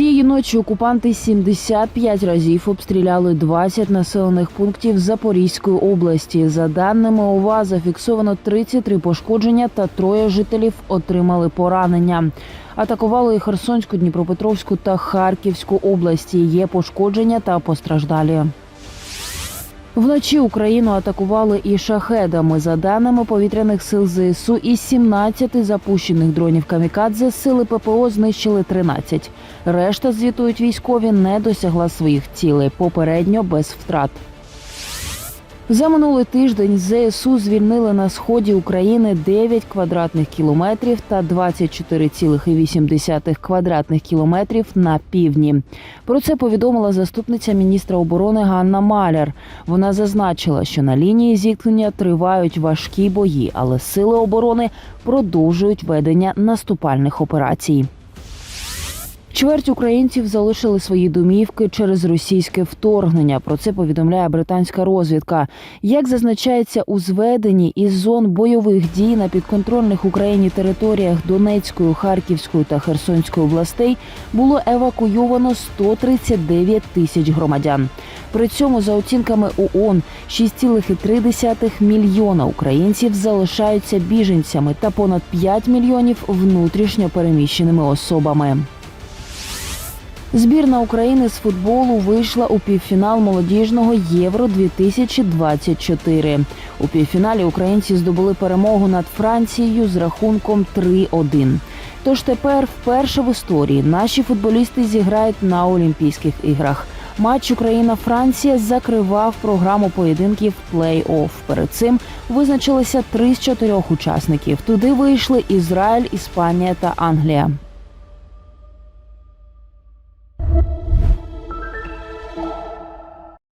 Цієї ночі окупанти 75 разів обстріляли 20 населених пунктів Запорізької області. За даними ОВА, зафіксовано 33 пошкодження та троє жителів отримали поранення. Атакували і Херсонську, Дніпропетровську та Харківську області. Є пошкодження та постраждалі. Вночі Україну атакували і шахедами. За даними повітряних сил ЗСУ, із 17 запущених дронів камікадзе сили ППО знищили 13. Решта звітують військові не досягла своїх цілей, попередньо без втрат. За минулий тиждень ЗСУ звільнили на сході України 9 квадратних кілометрів та 24,8 квадратних кілометрів на півдні. Про це повідомила заступниця міністра оборони Ганна Маляр. Вона зазначила, що на лінії зіткнення тривають важкі бої, але сили оборони продовжують ведення наступальних операцій. Чверть українців залишили свої домівки через російське вторгнення. Про це повідомляє британська розвідка. Як зазначається у зведенні із зон бойових дій на підконтрольних Україні територіях Донецької, Харківської та Херсонської областей було евакуйовано 139 тисяч громадян. При цьому, за оцінками ООН, 6,3 мільйона українців залишаються біженцями та понад 5 мільйонів внутрішньо переміщеними особами. Збірна України з футболу вийшла у півфінал молодіжного Євро 2024 У півфіналі українці здобули перемогу над Францією з рахунком 3-1. Тож тепер вперше в історії наші футболісти зіграють на Олімпійських іграх. Матч Україна-Франція закривав програму поєдинків плей-офф. Перед цим визначилися три з чотирьох учасників. Туди вийшли Ізраїль, Іспанія та Англія.